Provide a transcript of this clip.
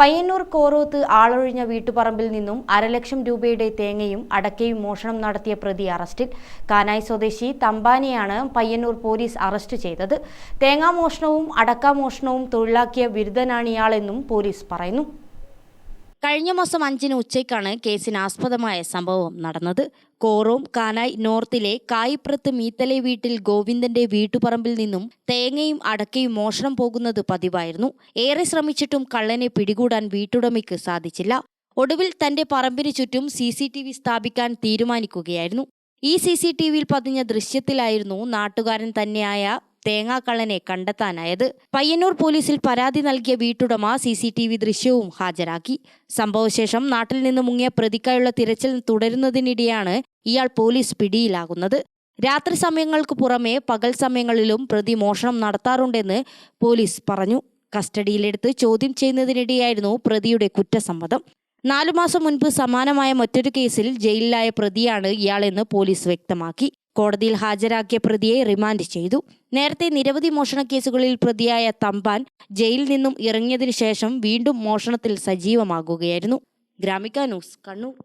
പയ്യന്നൂർ കോറോത്ത് ആളൊഴിഞ്ഞ വീട്ടുപറമ്പിൽ നിന്നും അരലക്ഷം രൂപയുടെ തേങ്ങയും അടക്കയും മോഷണം നടത്തിയ പ്രതി അറസ്റ്റിൽ കാനായി സ്വദേശി തമ്പാനെയാണ് പയ്യന്നൂർ പോലീസ് അറസ്റ്റ് ചെയ്തത്. തേങ്ങാമോഷണവും അടക്കാമോഷണവും തൊഴിലാക്കിയ ബിരുദനാണിയാളെന്നും പോലീസ് പറയുന്നു. കഴിഞ്ഞ മാസം അഞ്ചിന് ഉച്ചയ്ക്കാണ് കേസിന് ആസ്പദമായ സംഭവം നടന്നത്. കോറോം കാനായ് നോർത്തിലെ കായിപ്രത്ത് മീത്തലെ വീട്ടിൽ ഗോവിന്ദന്റെ വീട്ടുപറമ്പിൽ നിന്നും തേങ്ങയും അടക്കയും മോഷണം പോകുന്നത് പതിവായിരുന്നു. ഏറെ ശ്രമിച്ചിട്ടും കള്ളനെ പിടികൂടാൻ വീട്ടുടമയ്ക്ക് സാധിച്ചില്ല. ഒടുവിൽ തന്റെ പറമ്പിന് ചുറ്റും സി സി ടി വി സ്ഥാപിക്കാൻ തീരുമാനിക്കുകയായിരുന്നു. ഈ സി സി ടി വിയിൽ പതിഞ്ഞ ദൃശ്യത്തിലായിരുന്നു നാട്ടുകാരൻ തന്നെയായ തേങ്ങാക്കള്ളനെ കണ്ടെത്താനായത് പയ്യന്നൂർ പോലീസിൽ പരാതി നൽകിയ വീട്ടുടമ സി സി ടി വി ദൃശ്യവും ഹാജരാക്കി. സംഭവശേഷം നാട്ടിൽ നിന്ന് മുങ്ങിയ പ്രതിക്കായുള്ള തിരച്ചിൽ തുടരുന്നതിനിടെയാണ് ഇയാൾ പോലീസ് പിടിയിലാകുന്നത്. രാത്രി സമയങ്ങൾക്ക് പുറമെ പകൽ സമയങ്ങളിലും പ്രതി മോഷണം നടത്താറുണ്ടെന്ന് പോലീസ് പറഞ്ഞു. കസ്റ്റഡിയിലെടുത്ത് ചോദ്യം ചെയ്യുന്നതിനിടെയായിരുന്നു പ്രതിയുടെ കുറ്റസമ്മതം. നാലു മാസം മുൻപ് സമാനമായ മറ്റൊരു കേസിൽ ജയിലിലായ പ്രതിയാണ് ഇയാളെന്ന് പോലീസ് വ്യക്തമാക്കി. കോടതിയിൽ ഹാജരാക്കിയ പ്രതിയെ റിമാൻഡ് ചെയ്തു. നേരത്തെ നിരവധി മോഷണ കേസുകളിൽ പ്രതിയായ തമ്പാൻ ജയിലിൽ നിന്നും ഇറങ്ങിയതിനു ശേഷം വീണ്ടും മോഷണത്തിൽ സജീവമാകുകയായിരുന്നു. ഗ്രാമിക ന്യൂസ് കണ്ണൂർ.